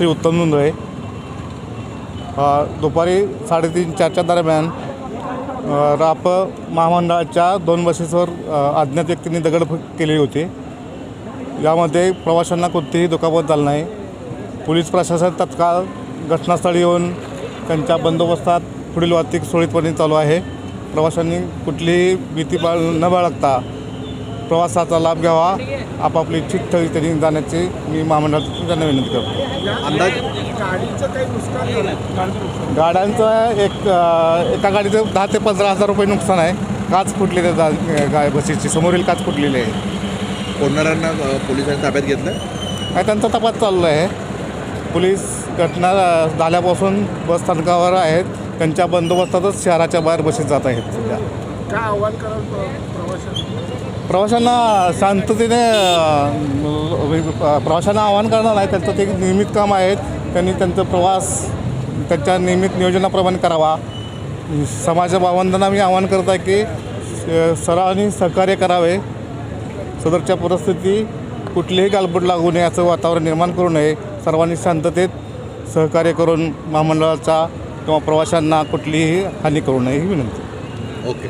श्री उत्तम धुंदळे. दुपारी साडेतीन चारच्या दरम्यान राप महामंडळाच्या दोन बसेसवर अज्ञात व्यक्तींनी दगड केलेली होती. यामध्ये प्रवाशांना कोणतीही दुखापत झाली नाही. पोलीस प्रशासन तत्काळ घटनास्थळी येऊन त्यांच्या बंदोबस्तात पुढील वाहतूक सुरळीतपणे चालू आहे. प्रवाशांनी कुठलीही भीती बाळ न बाळगता प्रवासाचा लाभ घ्यावा. आपापली इच्छित स्थळी त्यांनी जाण्याची मी महामंडळातून त्यांना विनंती करतो. अंदाज? गाडीचं काही नुकसान झालं गाड्यांचं एक एका गाडीचं दहा ते पंधरा हजार रुपये नुकसान आहे. काच फुटलेली गाय बसेसची समोरील काच फुटलेली आहे. कोणाऱ्यांना अ, पोलिसांनी ताब्यात घेतलं? आणि त्यांचा तपास चालू आहे. पोलीस घटना झाल्यापासून बस स्थानकावर आहेत. त्यांच्या बंदोबस्तातच शहराच्या बाहेर बसेस जात आहेत सध्या. काय आव्हान प्र- प्रवाशांना शांततेने प्रवाशांना आवाहन करणार नाही त्यांचं ते नियमित काम आहेत. त्यांनी त्यांचा प्रवास त्यांच्या नियमित नियोजनाप्रमाणे करावा. समाज भावंदांना मी आवाहन करत आहे की सरावानी सहकार्य करावे. सदरच्या परिस्थिती कुठलीही गालबोट लागू नये असं वातावरण निर्माण करू नये. सर्वांनी शांततेत सहकार्य करून महामंडळाचा किंवा प्रवाशांना कुठलीही हानी करू नये ही विनंती. ओके.